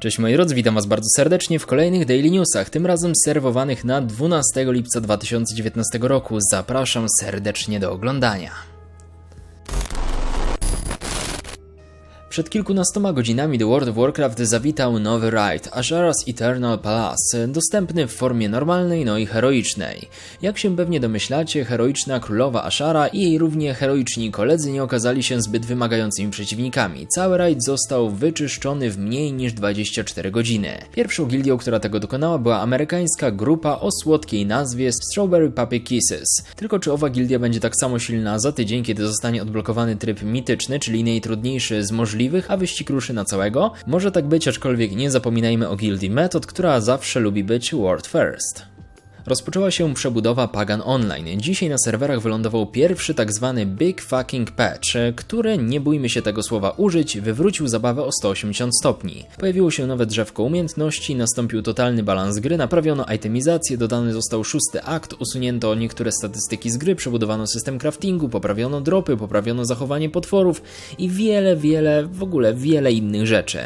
Cześć moi drodzy, witam was bardzo serdecznie w kolejnych Daily Newsach, tym razem serwowanych na 12 lipca 2019 roku. Zapraszam serdecznie do oglądania. Przed kilkunastoma godzinami do World of Warcraft zawitał nowy raid, Ashara's Eternal Palace, dostępny w formie normalnej, no i heroicznej. Jak się pewnie domyślacie, heroiczna królowa Ashara i jej równie heroiczni koledzy nie okazali się zbyt wymagającymi przeciwnikami. Cały raid został wyczyszczony w mniej niż 24 godziny. Pierwszą gildią, która tego dokonała była amerykańska grupa o słodkiej nazwie Strawberry Puppy Kisses. Tylko czy owa gildia będzie tak samo silna za tydzień, kiedy zostanie odblokowany tryb mityczny, czyli najtrudniejszy z możliwych, a wyścig ruszy na całego? Może tak być, aczkolwiek nie zapominajmy o gildii Method, która zawsze lubi być world first. Rozpoczęła się przebudowa Pagan Online. Dzisiaj na serwerach wylądował pierwszy tak zwany Big Fucking Patch, który, nie bójmy się tego słowa użyć, wywrócił zabawę o 180 stopni. Pojawiło się nowe drzewko umiejętności, nastąpił totalny balans gry, naprawiono itemizację, dodany został szósty akt, usunięto niektóre statystyki z gry, przebudowano system craftingu, poprawiono dropy, poprawiono zachowanie potworów i wiele, wiele, w ogóle wiele innych rzeczy.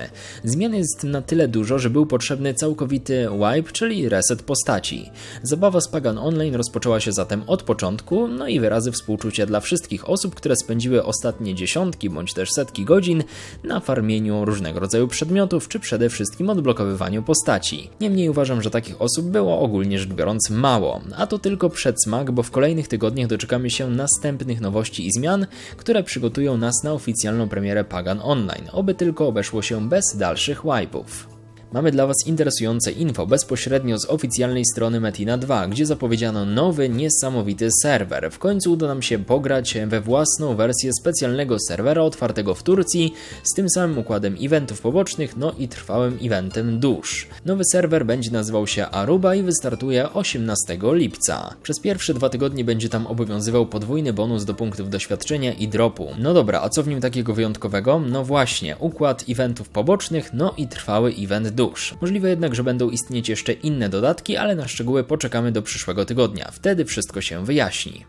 Zmian jest na tyle dużo, że był potrzebny całkowity wipe, czyli reset postaci. Zabawa z Pagan Online rozpoczęła się zatem od początku, no i wyrazy współczucia dla wszystkich osób, które spędziły ostatnie dziesiątki bądź też setki godzin na farmieniu różnego rodzaju przedmiotów, czy przede wszystkim odblokowywaniu postaci. Niemniej uważam, że takich osób było ogólnie rzecz biorąc mało, a to tylko przedsmak, bo w kolejnych tygodniach doczekamy się następnych nowości i zmian, które przygotują nas na oficjalną premierę Pagan Online, oby tylko obeszło się bez dalszych wipe'ów. Mamy dla Was interesujące info bezpośrednio z oficjalnej strony Metina 2, gdzie zapowiedziano nowy, niesamowity serwer. W końcu uda nam się pograć we własną wersję specjalnego serwera otwartego w Turcji z tym samym układem eventów pobocznych, no i trwałym eventem dusz. Nowy serwer będzie nazywał się Aruba i wystartuje 18 lipca. Przez pierwsze dwa tygodnie będzie tam obowiązywał podwójny bonus do punktów doświadczenia i dropu. No dobra, a co w nim takiego wyjątkowego? No właśnie, układ eventów pobocznych, no i trwały event dusz dusz. Możliwe jednak, że będą istnieć jeszcze inne dodatki, ale na szczegóły poczekamy do przyszłego tygodnia. Wtedy wszystko się wyjaśni.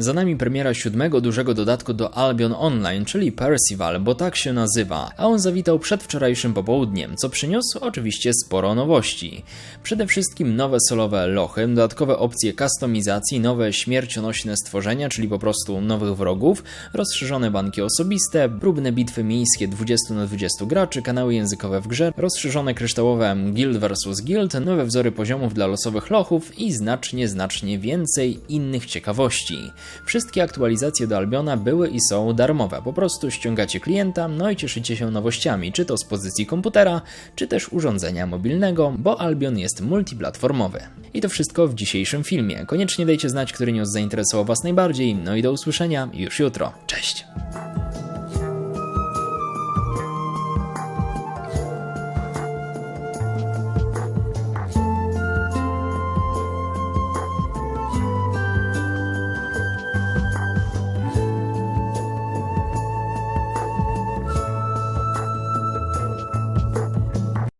Za nami premiera siódmego dużego dodatku do Albion Online, czyli Percival, bo tak się nazywa, a on zawitał przedwczorajszym popołudniem, co przyniósł oczywiście sporo nowości. Przede wszystkim nowe solowe lochy, dodatkowe opcje kustomizacji, nowe śmiercionośne stworzenia, czyli po prostu nowych wrogów, rozszerzone banki osobiste, próbne bitwy miejskie 20 na 20 graczy, kanały językowe w grze, rozszerzone kryształowe Guild vs Guild, nowe wzory poziomów dla losowych lochów i znacznie, znacznie więcej innych ciekawości. Wszystkie aktualizacje do Albiona były i są darmowe. Po prostu ściągacie klienta, no i cieszycie się nowościami, czy to z pozycji komputera, czy też urządzenia mobilnego, bo Albion jest multiplatformowy. I to wszystko w dzisiejszym filmie. Koniecznie dajcie znać, który news zainteresował Was najbardziej. No i do usłyszenia już jutro. Cześć!